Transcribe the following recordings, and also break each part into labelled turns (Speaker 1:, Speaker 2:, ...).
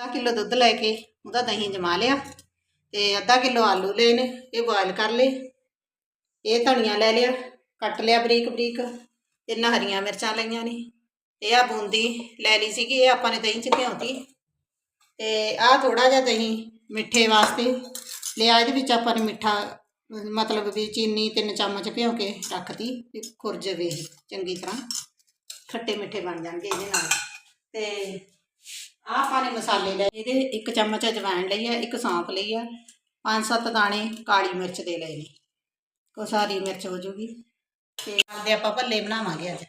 Speaker 1: ਅੱਧਾ ਕਿਲੋ ਦੁੱਧ ਲੈ ਕੇ ਉਹਦਾ ਦਹੀਂ ਜਮਾ ਲਿਆ ਤੇ ਅੱਧਾ ਕਿਲੋ ਆਲੂ ਲਏ ਨੇ, ਇਹ ਬੋਇਲ ਕਰ ਲਏ। ਇਹ ਧਨੀਆ ਲੈ ਲਿਆ, ਕੱਟ ਲਿਆ ਬਰੀਕ ਬਰੀਕ ਤਿੰਨ ਹਰੀਆਂ ਮਿਰਚਾਂ ਲਈਆਂ ਨੇ। ਤੇ ਆ ਬੂੰਦੀ ਲੈ ਲਈ ਸੀਗੀ, ਇਹ ਆਪਾਂ ਨੇ ਦਹੀਂ ਚ ਭਿਉਂਤੀ। ਤੇ ਆ ਥੋੜਾ ਜਿਹਾ ਦਹੀਂ ਮਿੱਠੇ ਵਾਸਤੇ ਲਿਆ, ਇਹਦੇ ਵਿੱਚ ਆਪਾਂ ਨੇ ਮਿੱਠਾ, ਮਤਲਬ ਵੀ ਚੀਨੀ ਤਿੰਨ ਚਮਚ ਭਿਉਂ ਕੇ ਰੱਖਤੀ, ਵੀ ਖੁਰ ਜਾਵੇ ਚੰਗੀ ਤਰ੍ਹਾਂ। ਖੱਟੇ ਮਿੱਠੇ ਬਣ ਜਾਣਗੇ ਇਹਦੇ ਨਾਲ। ਤੇ ਆਹ ਆਪਾਂ ਨੇ ਮਸਾਲੇ ਲਏ। ਇਹਦੇ ਇੱਕ ਚਮਚ ਅਜਵਾਇਣ ਲਈ ਆ ਇੱਕ ਸੌਂਫ ਲਈ ਆ ਪੰਜ ਸੱਤ ਦਾਣੇ ਕਾਲੀ ਮਿਰਚ ਦੇ ਲਏ ਨੇ। ਕੋ ਸਾਰੀ ਮਿਰਚ ਹੋ ਜੂਗੀ। ਤੇ ਆਪਦੇ ਆਪਾਂ ਭੱਲੇ ਬਣਾਵਾਂਗੇ ਅੱਜ।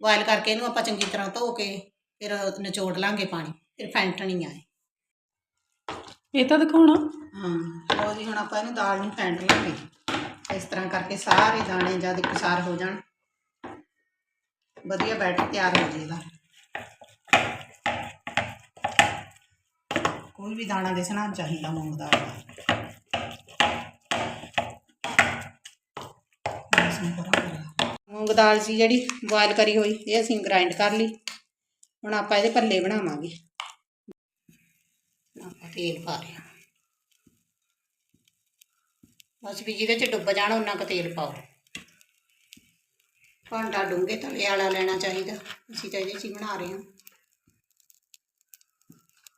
Speaker 1: ਬੋਇਲ ਕਰਕੇ ਇਹਨੂੰ ਆਪਾਂ ਚੰਗੀ ਤਰ੍ਹਾਂ ਧੋ ਕੇ ਫਿਰ ਨਿਚੋੜ ਲਾਂਗੇ ਪਾਣੀ ਫਿਰ ਫੈਂਟਣੀ ਆ ਇਹ।
Speaker 2: ਤਾਂ ਦਿਖਾਉਣਾ।
Speaker 1: ਹਾਂ ਜੀ ਹੁਣ ਆਪਾਂ ਇਹਨੂੰ ਦਾਲ ਨੂੰ ਫੈਂਟ ਲਾਂਗੇ। ਇਸ ਤਰ੍ਹਾਂ ਕਰਕੇ ਸਾਰੇ ਦਾਣੇ ਜਦ ਇਕਸਾਰ ਹੋ ਜਾਣ। ਵਧੀਆ ਬੈਟਰ ਤਿਆਰ ਹੋ ਜਾਏਗਾ। ਕੋਈ ਵੀ ਦਾਣਾ ਦਿਸਣਾ ਨੀ ਚਾਹੀਦਾ ਮੂੰਗ ਦਾਲ ਦਾ। ਮੂੰਗ ਦਾਲ ਸੀ ਜਿਹੜੀ ਬੋਇਲ ਕਰੀ ਹੋਈ, ਇਹ ਅਸੀਂ ਗ੍ਰਾਈਂਡ ਕਰ ਲਈ। ਹੁਣ ਆਪਾਂ ਇਹਦੇ ਪੱਲੇ ਬਣਾਵਾਂਗੇ। ਆਪਾਂ ਤੇਲ ਪਾ ਲਿਆ। ਬਸ ਵੀ ਜਿਹਦੇ ਚ ਡੁੱਬ ਜਾਣ ਉਹਨਾਂ ਕੁ ਤੇਲ ਪਾਓ। ਭਾਂਡਾ ਡੂੰਘੇ ਤਲੇ ਵਾਲਾ ਲੈਣਾ ਚਾਹੀਦਾ। ਅਸੀਂ ਤਾਂ ਇਹਦੇ 'ਚ ਹੀ ਬਣਾ ਰਹੇ ਹਾਂ।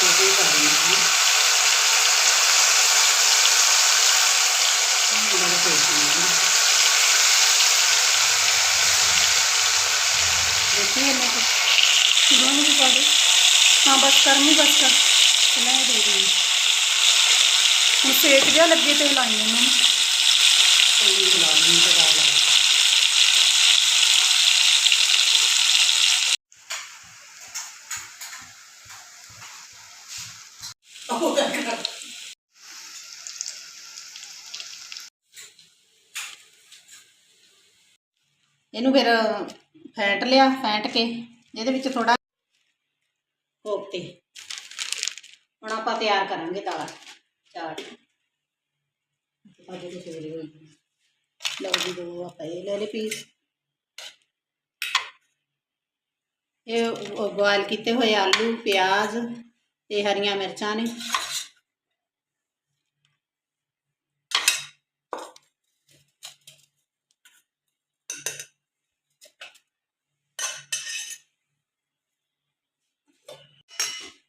Speaker 1: ਰਹੇ ਹਾਂ ਕੜਾ ਪਹੁੰਚਾ ਰਹੀ ਹਾਂ ਕੱਟ ਕਰਦੇ ਨੇ ਮੜੀ ਗਿਆ ਇਹ ਕਰ ਰਹੀ ਹਾਂ ਇਹ ਮੇਰਾ ਪੇਟ ਹੈ ਦੇਖੀਏ ਮੈਂ
Speaker 2: ਦੋਨੋਂ ਵੀ ਪਾ ਦੇ ਹਾਂ ਬਸ ਕਰਨੀ ਬਸ ਕਰ
Speaker 1: ਪਹਿਲਾਂ ਇਹਨੂੰ ਫਿਰ ਫੈਂਟ ਲਿਆ, ਫੈਂਟ ਕੇ, ਇਹਦੇ ਵਿੱਚ ਥੋੜਾ ਕੋਫਤੇ ਹੁਣ ਆਪਾਂ ਤਿਆਰ ਕਰਾਂਗੇ ਦਾਲ। ਚਾਟ। ਅੱਜ ਦੇ ਸਵੇਰੇ ਹੋਈ। ਲਓ ਜੀ, ਦੋ ਆਪਾਂ ਇਹ ਲੈ ਲਏ ਪੀਸ। ਇਹ ਬੋਇਲ ਕੀਤੇ ਹੋਏ ਆਲੂ, ਪਿਆਜ਼ ਤੇ ਹਰੀਆਂ ਮਿਰਚਾਂ ਨੇ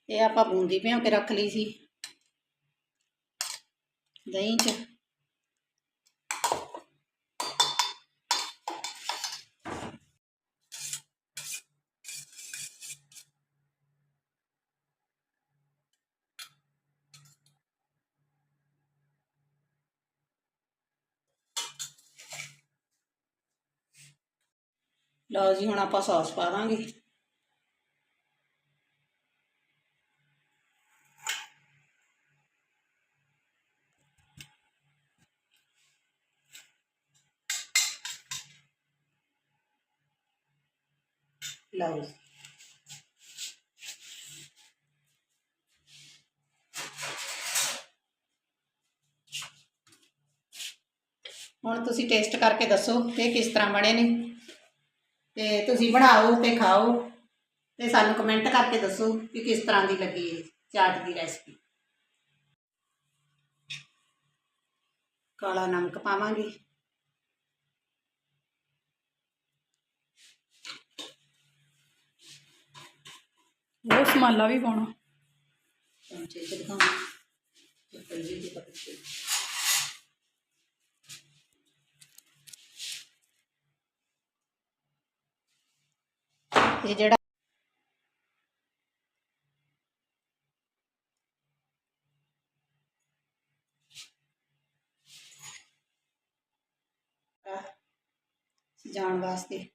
Speaker 1: ਇਹ ਆਪਾਂ ਬੂੰਦੀ ਭਿਉਂ ਕੇ ਰੱਖ ਲਈ ਸੀ ਦਹੀਂ ਚ ਲਓ ਜੀ, ਹੁਣ ਆਪਾਂ ਸੌਸ ਪਾ ਦਾਂਗੇ ਲਓ ਜੀ। ਹੁਣ ਤੁਸੀਂ ਟੇਸਟ ਕਰਕੇ ਦੱਸੋ ਕਿ ਇਹ ਕਿਸ ਤਰ੍ਹਾਂ ਬਣੇ ਨੇ ਤੇ ਤੁਸੀਂ ਬਣਾਓ ਤੇ ਖਾਓ ਤੇ ਸਾਨੂੰ ਕਮੈਂਟ ਕਰਕੇ ਦੱਸੋ ਕਿ ਕਿਸ ਤਰ੍ਹਾਂ ਦੀ ਲੱਗੀ ਇਹ ਚਾਟ ਦੀ ਰੈਸਪੀ ਕਾਲਾ ਨਮਕ ਪਾਵਾਂਗੇ।
Speaker 2: ਉਹ ਸਮਾਲਾ ਵੀ ਪਾਉਣਾ।
Speaker 1: ਚਮਚੇ ਚ ਦਿਖਾਉਂ ਤੇ ਪੱਲੇ ਦੀ ਪੱਤੇ। ਇਹ ਜਿਹੜਾ ਜਾਣ ਵਾਸਤੇ